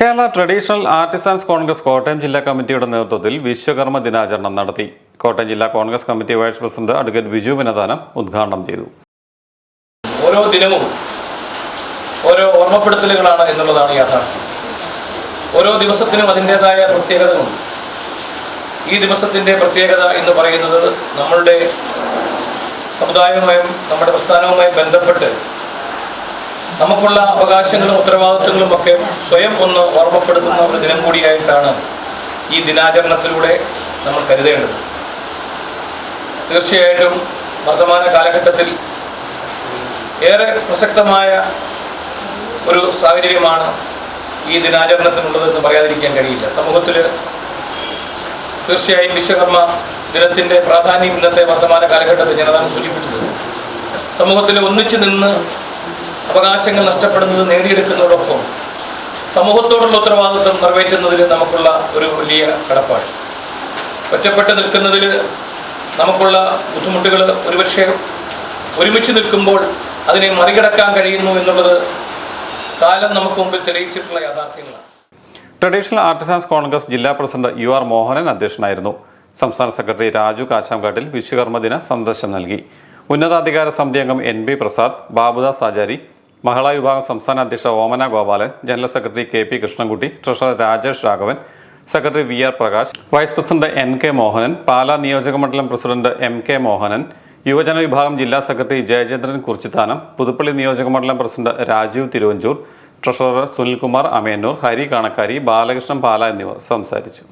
Kerala traditional artisans Congress Kottayam ജില്ലാ കമ്മിറ്റിയുടെ നേതൃത്വത്തിൽ വിശ്വകർമ്മ ദിനാചരണം നടത്തി. കോട്ടയം ജില്ലാ Congress committee vice president advocate Biju Vinadanam ഉദ്ഘാടനം ചെയ്തു. ഓരോ ദിനവും ഓരോ ഓർമ്മപ്പെടുത്തലുകളാണ് എന്നുള്ളതാണ് യാഥാർത്ഥ്യം. ഓരോ ദിവസത്തിനും അതിന്റെതായ പ്രത്യേകതകളുണ്ട്. ഈ ദിവസത്തിന്റെ പ്രത്യേകത എന്ന് പറയുന്നത് നമ്മളുടെ സമുദായവുമായും നമ്മുടെ പ്രസ്ഥാനവുമായും ബന്ധപ്പെട്ട് നമുക്കുള്ള അവകാശങ്ങളും ഉത്തരവാദിത്വങ്ങളും ഒക്കെ സ്വയം ഒന്ന് ഓർമ്മപ്പെടുത്തുന്ന ഒരു ദിനം കൂടിയായിട്ടാണ് ഈ ദിനാചരണത്തിലൂടെ നമ്മൾ കരുതേണ്ടത്. തീർച്ചയായിട്ടും വർത്തമാന കാലഘട്ടത്തിൽ ഏറെ പ്രസക്തമായ ഒരു സാഹചര്യമാണ് ഈ ദിനാചരണത്തിനുള്ളതെന്ന് പറയാതിരിക്കാൻ കഴിയില്ല. സമൂഹത്തിൽ തീർച്ചയായും വിശ്വകർമ്മ ദിനത്തിന്റെ പ്രാധാന്യം ഇന്നത്തെ വർത്തമാന കാലഘട്ടത്തിൽ ഞാനതാണ് സൂചിപ്പിച്ചത് സമൂഹത്തിൽ ഒന്നിച്ചു നിന്ന് അവകാശങ്ങൾ നഷ്ടപ്പെടുന്നത് നേടിയെടുക്കുന്നതോടൊപ്പം സമൂഹത്തോടുള്ള ഉത്തരവാദിത്വം നിറവേറ്റുന്നതിൽ നമുക്കുള്ള ഒരു വലിയ കടപ്പാട്. ഒറ്റപ്പെട്ട് നിൽക്കുന്നതിൽ നമുക്കുള്ള ബുദ്ധിമുട്ടുകൾ ഒരുപക്ഷെ ഒരുമിച്ച് നിൽക്കുമ്പോൾ അതിനെ മറികടക്കാൻ കഴിയുന്നു എന്നുള്ളത് കാലം നമുക്ക് മുമ്പിൽ തെളിയിച്ചിട്ടുള്ള യാഥാർത്ഥ്യങ്ങളാണ്. ട്രഡീഷണൽ ആർട്ടിസാൻസ് കോൺഗ്രസ് ജില്ലാ പ്രസിഡന്റ് യു ആർ മോഹനൻ അധ്യക്ഷനായിരുന്നു. സംസ്ഥാന സെക്രട്ടറി രാജു കാശാംകാട്ടിൽ വിശ്വകർമ്മ ദിന സന്ദേശം നൽകി. ഉന്നതാധികാര സമിതി അംഗം എൻ ബി പ്രസാദ് ബാബുദാസ് ആചാരി മഹിളാ വിഭാഗം സംസ്ഥാന അധ്യക്ഷ ഓമന Gopalan general secretary K P Krishnankutty treasurer Rajesh Raghavan secretary V R Prakash vice president N K Mohanan Pala നിയോജക മണ്ഡലം പ്രസിഡന്റ് എം കെ മോഹനൻ യുവജന വിഭാഗം ജില്ലാ സെക്രട്ടറി ജയചന്ദ്രൻ കുറിച്ചിത്താനം പുതുപ്പള്ളി നിയോജക മണ്ഡലം പ്രസിഡന്റ് രാജീവ് തിരുവഞ്ചൂർ ട്രഷറർ സുനിൽകുമാർ അമേന്നൂർ ഹരി കാണക്കാരി ബാലകൃഷ്ണൻ പാല എന്നിവർ സംസാരിച്ചു.